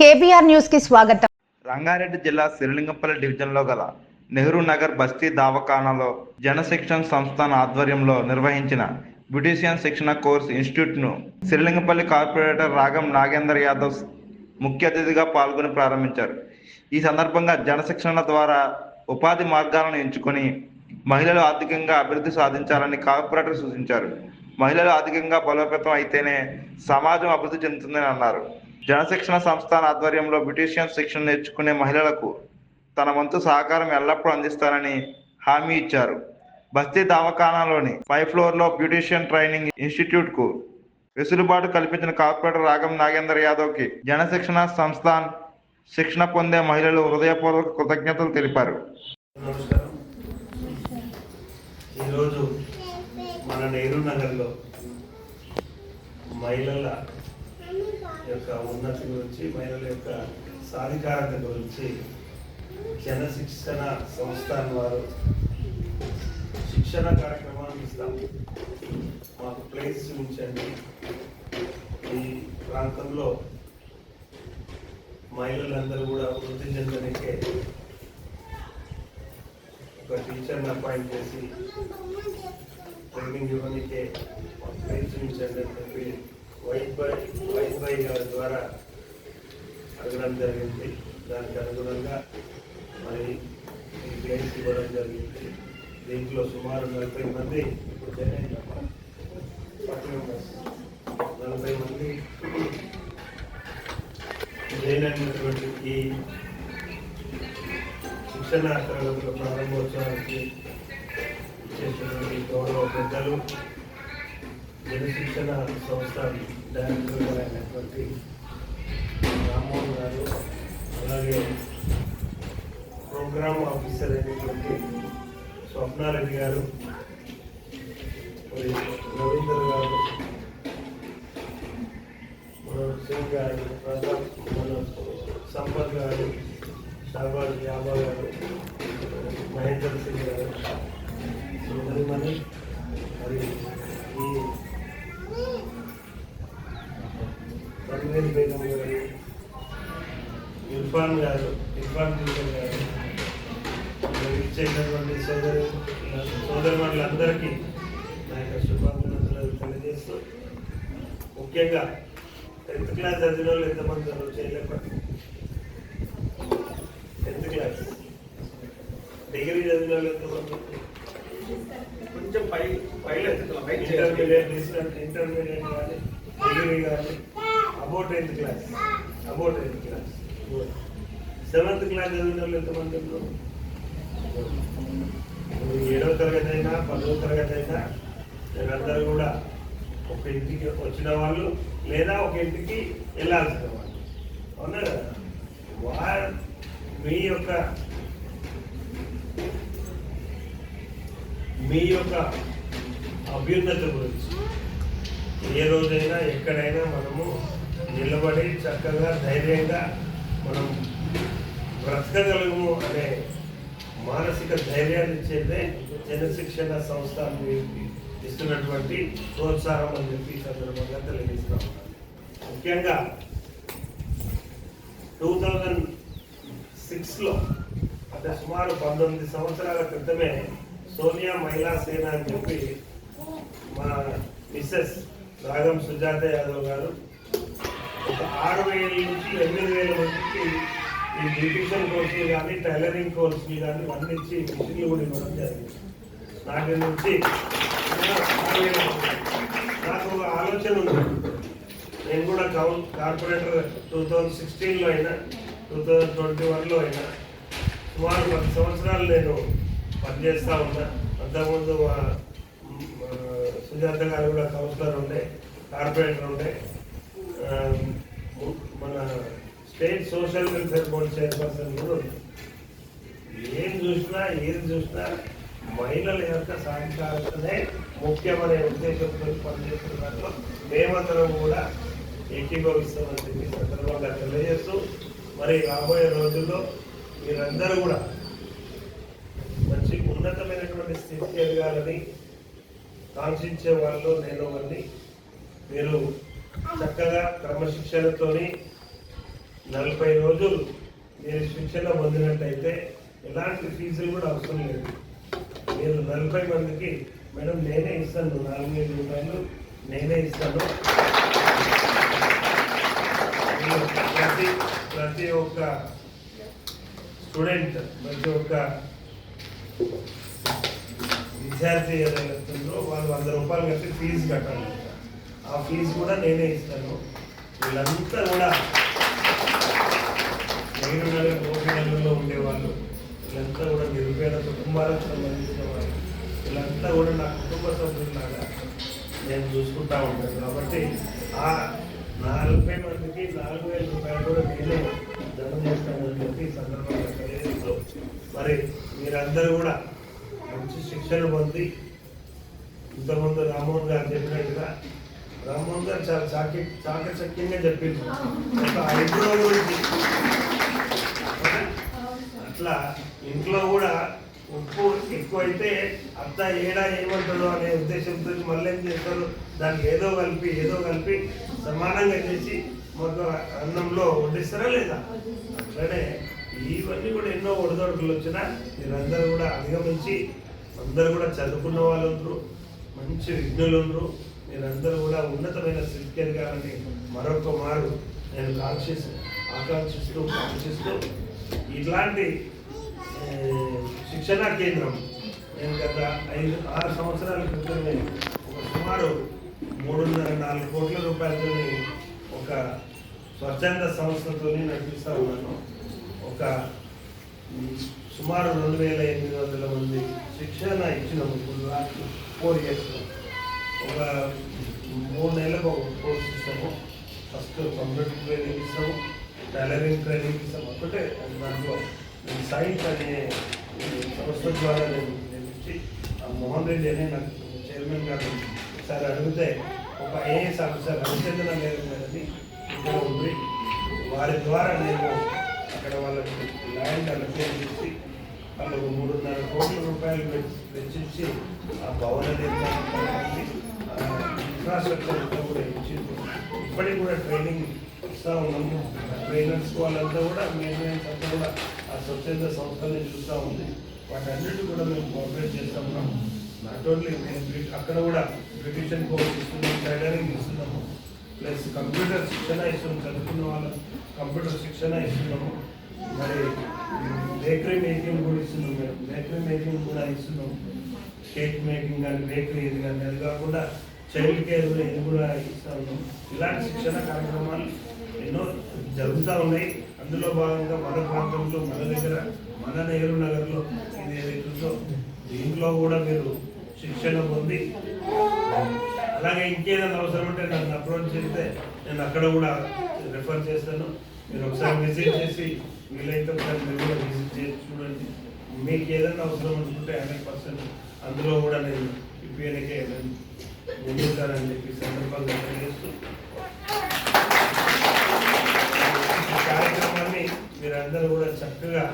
KBR న్యూస్కి స్వాగతం. రంగారెడ్డి జిల్లా సిరిలింగంపల్లి డివిజన్లో గల నెహ్రూ నగర్ బస్తీ దావఖానాలో జనశిక్షణ సంస్థాన ఆధ్వర్యంలో నిర్వహించిన బ్యూటీషియన్ శిక్షణ కోర్స్ ఇన్స్టిట్యూట్ను సిరిలింగపల్లి కార్పొరేటర్ రాగం నాగేందర్ యాదవ్ ముఖ్య అతిథిగా పాల్గొని ప్రారంభించారు. ఈ సందర్భంగా జనశిక్షణ ద్వారా ఉపాధి మార్గాలను ఎంచుకొని మహిళలు ఆర్థికంగా అభివృద్ధి సాధించాలని కార్పొరేటర్ సూచించారు. మహిళలు ఆర్థికంగా బలోపేతం అయితేనే సమాజం అభివృద్ధి చెందుతుందని అన్నారు. జనశిక్షణ సంస్థాన ఆధ్వర్యంలో బ్యూటీషియన్ శిక్షణ నేర్చుకునే మహిళలకు తన వంతు సహకారం ఎల్లప్పుడూ అందిస్తానని హామీ ఇచ్చారు. బస్తీ దవాఖానాలోని పై ఫ్లోర్లో బ్యూటీషియన్ ట్రైనింగ్ ఇన్స్టిట్యూట్కు వెసులుబాటు కల్పించిన కార్పొరేటర్ రాగం నాగేందర్ యాదవ్కి జనశిక్షణ సంస్థాన్ శిక్షణ పొందే మహిళలు హృదయపూర్వక కృతజ్ఞతలు తెలిపారు. ఈరోజు మన నెహ్రూ నగర్లో మహిళల యొక్క ఉన్నతి గురించి మహిళల యొక్క సాధికారత గురించి జనశిక్షణ సంస్థాన్ వారు శిక్షణ కార్యక్రమాన్ని ఇస్తాం మాకు ప్లేస్ చూపించండి. ఈ ప్రాంతంలో మహిళలందరూ కూడా వృద్ధి చెందడానికే ఒక టీచర్ని అపాయింట్ చేసి ట్రైనింగ్ ఇవ్వనికే ప్లేస్ చూపించండి అని చెప్పి వైట్ బై గారి ద్వారా అడగడం జరిగింది. దానికి అనుగుణంగా మరి ఈ ఇవ్వడం జరిగింది. దీంట్లో సుమారు నలభై మంది ఇప్పుడు నలభై మంది లేనటువంటి ఈ శిక్షణ తరగతుల ప్రారంభోత్సవానికి చేసినటువంటి గౌరవ పెద్దలు జనశిక్షణ సంస్థ డైరెక్టర్ అయినటువంటి రామ్మోహన్ గారు అలాగే ప్రోగ్రామ్ ఆఫీసర్ అయినటువంటి స్వప్నారెడ్డి గారు మరి రవీందర్ గారు మన సింగ్ గారు ప్రతాప్ మన సంపత్ గారు షాబాజ్ యాబా గారు మహేందర్ సింగ్ గారు తన్వీర్ బేగం గారు ఇర్ఫాన్ గారు ఇర్ఫాన్ టీచర్ గారు. ఇచ్చేటటువంటి సోదరు సోదరులందరికీ నా యొక్క శుభాకాంక్షలు తెలియజేస్తూ ముఖ్యంగా టెన్త్ క్లాస్ చదివిన వాళ్ళు ఎంతమంది ఉన్నారు? చేయలేకపోతే టెన్త్ క్లాస్. డిగ్రీ చదివిన వాళ్ళు ఎంతమంది? కొంచెం పై పైలో ఇంటర్మీడియట్ ఇంటర్మీడియట్ కానీ డిగ్రీ కానీ. About tenth class. About tenth class. Seventh class చదివిన వాళ్ళు ఎంతమంది ఉన్నారు? ఇప్పుడు ఏడవ తరగతి అయినా పదవ తరగతి అయినా వీళ్ళందరూ కూడా ఒక ఇంటికి వచ్చిన వాళ్ళు లేదా ఒక ఇంటికి వెళ్ళాల్సిన వాళ్ళు. అవునా కదా? వా మీ యొక్క మీ యొక్క అభ్యున్నత గురించి ఏ రోజైనా ఎక్కడైనా మనము నిలబడి చక్కగా ధైర్యంగా మనం బ్రతకగలము అనే మానసిక ధైర్యాన్ని ఇచ్చేదే జనశిక్షణ సంస్థ ఇస్తున్నటువంటి ప్రోత్సాహం అని చెప్పి సందర్భంగా తెలియజేస్తాం ముఖ్యంగా టూ థౌజండ్ సిక్స్లో అంటే సుమారు పంతొమ్మిది సంవత్సరాల క్రితమే సోనియా మహిళా సేన అని చెప్పి మా మిస్సెస్ రాగం సుజాత యాదవ్ గారు ఆరు వేల నుంచి ఎనిమిది వేల మందికి ఈ బ్యూటిషియన్ కోర్సులు కానీ టైలరింగ్ కోర్సులు కానీ అన్ని ఇచ్చి మిషన్లు కూడా ఇవ్వడం జరిగింది. నాటి నుంచి నాకు ఒక ఆలోచన ఉంది. నేను కూడా కౌన్ కార్పొరేటర్ టూ థౌజండ్ సిక్స్టీన్లో అయినా టూ థౌజండ్ ట్వంటీ వన్లో అయినా సుమారు పది సంవత్సరాలు నేను పనిచేస్తూ ఉన్నా. అంతకుముందు మా సుజాత గారు కూడా కౌన్సిలర్ ఉండే కార్పొరేటర్ ఉండే. Um, మన state social welfare board chairperson కూడా ఏం చూసినా ఏం చూసినా మహిళల యొక్క సాధికారతనే ముఖ్యమనే ఉద్దేశంతో పనిచేస్తున్న దాంట్లో మేమందరం కూడా ఏకీభవిస్తామని చెప్పి సందర్భంగా తెలియజేస్తూ మరి రాబోయే రోజుల్లో మీరందరూ కూడా మంచి ఉన్నతమైనటువంటి స్థితికి ఎదగాలని కాంక్షించే వాళ్ళు నేను మీరు చక్కగా క్రమశిక్షణతోని నలభై రోజులు మీరు శిక్షణ పొందినట్టయితే ఎలాంటి ఫీజులు కూడా అవసరం లేదు. మీరు నలభై మందికి మేడం నేనే ఇస్తాను నాలుగు వేల రూపాయలు నేనే ఇస్తాను. ప్రతి ప్రతి ఒక్క స్టూడెంట్ ప్రతి ఒక్క విద్యార్థి ఏదైతుందో వాళ్ళు వంద రూపాయలు కట్టి ఫీజు కట్టాలి. ఆ ఫీజు కూడా నేనే ఇస్తాను. వీళ్ళంతా కూడా నేను నెల మూడు నెలల్లో ఉండేవాళ్ళు. వీళ్ళంతా కూడా నిరుపేద కుటుంబాలకు సంబంధించిన వాళ్ళు. వీళ్ళంతా కూడా నా కుటుంబ సభ్యులాగా నేను చూసుకుంటా ఉంటాను. కాబట్టి ఆ నలభై మందికి నాలుగు వేల రూపాయలు కూడా నేనే జమ చేస్తానని చెప్పి సందర్భంగా తెలియజేస్తూ మరి మీరందరూ కూడా మంచి శిక్షణ పొంది ఇంతకుముందు రామ్మోహన్ గారు చెప్పినట్టుగా రామ్మోహన్ గారు చాలా చాకి చాకచక్యంగా చెప్పింది. ఒక ఐదు గురించి అట్లా ఇంట్లో కూడా ఉప్పు ఎక్కువైతే అత్త ఏడా ఏమంటాడో అనే ఉద్దేశంతో మళ్ళీ ఏం చేస్తారు? దానికి ఏదో కలిపి ఏదో కలిపి సమానంగా చేసి మాకు అన్నంలో వడ్డిస్తారా లేదా? అట్లనే ఇవన్నీ కూడా ఎన్నో ఒడిదొడుకులు వచ్చినా మీరందరూ కూడా అధిగమించి అందరూ కూడా చదువుకున్న వాళ్ళు ఉండరు మంచి విఘ్నులు ఉండరు మీరందరూ కూడా ఉన్నతమైన స్థితికి ఎదగాలని మరొక మారు నేను కాంక్షిస్తూ ఆకాంక్షిస్తూ కాంక్షిస్తూ ఇట్లాంటి శిక్షణా కేంద్రం నేను గత ఐదు ఆరు సంవత్సరాల క్రితమే ఒక సుమారు మూడున్నర నాలుగు కోట్ల రూపాయలతో ఒక స్వచ్ఛంద సంస్థతో నడిపిస్తూ ఉన్నాను. ఒక సుమారు రెండు వేల ఎనిమిది వందల మంది శిక్షణ ఇచ్చిన ఇప్పుడు లాస్ట్ ఫోర్ ఇయర్స్ ఒక మూడు నెలలకు ఒక కోర్స్ ఇస్తాము. ఫస్ట్ కంప్యూటర్ ట్రైనింగ్ ఇస్తాము టైలరింగ్ ట్రైనింగ్ ఇస్తాము. ఒకటే దాంట్లో. సైన్స్ అనే సంస్థ ద్వారా నేను నిర్మించి ఆ మోహన్ రెడ్డి అనే నాకు చైర్మన్ గారు ఒకసారి అడిగితే ఒక ఐఏఎస్ ఆఫీసర్ రవిచంద్ర గారు గారిని ఇక్కడ ఉంది వారి ద్వారా నేను అక్కడ వాళ్ళకి ల్యాండ్ అలొకేట్ చేసి వాళ్ళకు మూడున్నర కోట్ల రూపాయలు వెచ్- ఆ భవన నిర్మాణానికి ఇన్ఫ్రాస్ట్రక్చర్ అంతా కూడా ఇచ్చింది ఇప్పటికి కూడా ట్రైనింగ్ ఇస్తూ ఉన్నాము ఆ ట్రైనర్స్ వాళ్ళంతా కూడా మేమే అంతా కూడా ఆ స్వచ్ఛంద సంస్థలే చూస్తూ ఉంది వాటన్నిటి కూడా మేము కోఆపరేట్ చేస్తూ ఉన్నాం నాట్ ఓన్లీ అక్కడ కూడా బ్రిటిషన్ కోర్స్ ఇస్తున్నాం టైలరింగ్ ఇస్తున్నాము ప్లస్ కంప్యూటర్ శిక్షణ ఇస్తున్నాం చదువుకున్న వాళ్ళకి కంప్యూటర్ శిక్షణ ఇస్తున్నాము మరి బేకరీ మేకింగ్ కూడా ఇస్తున్నాం మేము బేకరీ మేకింగ్ కూడా ఇస్తున్నాం. కేక్ మేకింగ్ కానీ బేకరీ ఇది కానీ అది కాకుండా చైల్డ్ కేర్ ఇది కూడా ఇస్తా ఉన్నాం. ఇలాంటి శిక్షణ కార్యక్రమాలు ఎన్నో జరుగుతూ ఉన్నాయి. అందులో భాగంగా మన ప్రాంతంలో మన దగ్గర మన నెహ్రూ నగర్లో ఇది ఏదైతుందో దీంట్లో కూడా మీరు శిక్షణ పొంది అలాగే ఇంకేదైనా అవసరం ఉంటే నన్ను అప్రోచ్ చేస్తే నేను అక్కడ కూడా రిఫర్ చేస్తాను. మీరు ఒకసారి విజిట్ చేసి వీలైతే ఒకసారి మీరు కూడా విజిట్ చేసి చూడండి. మీకు ఏదైనా అవసరం అనుకుంటే హండ్రెడ్ పర్సెంట్ అందులో కూడా నేను ఇప్పటికే ముందుతానని చెప్పి సందర్భంగా తెలియజేస్తూ. కార్యక్రమాన్ని మీరందరూ కూడా చక్కగా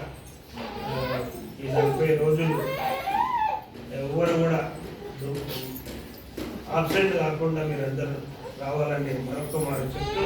ఈ నలభై రోజులు ఎవరు కూడా ఆబ్సెంట్ కాకుండా మీరందరూ రావాలని మరొక మాట చెప్తూ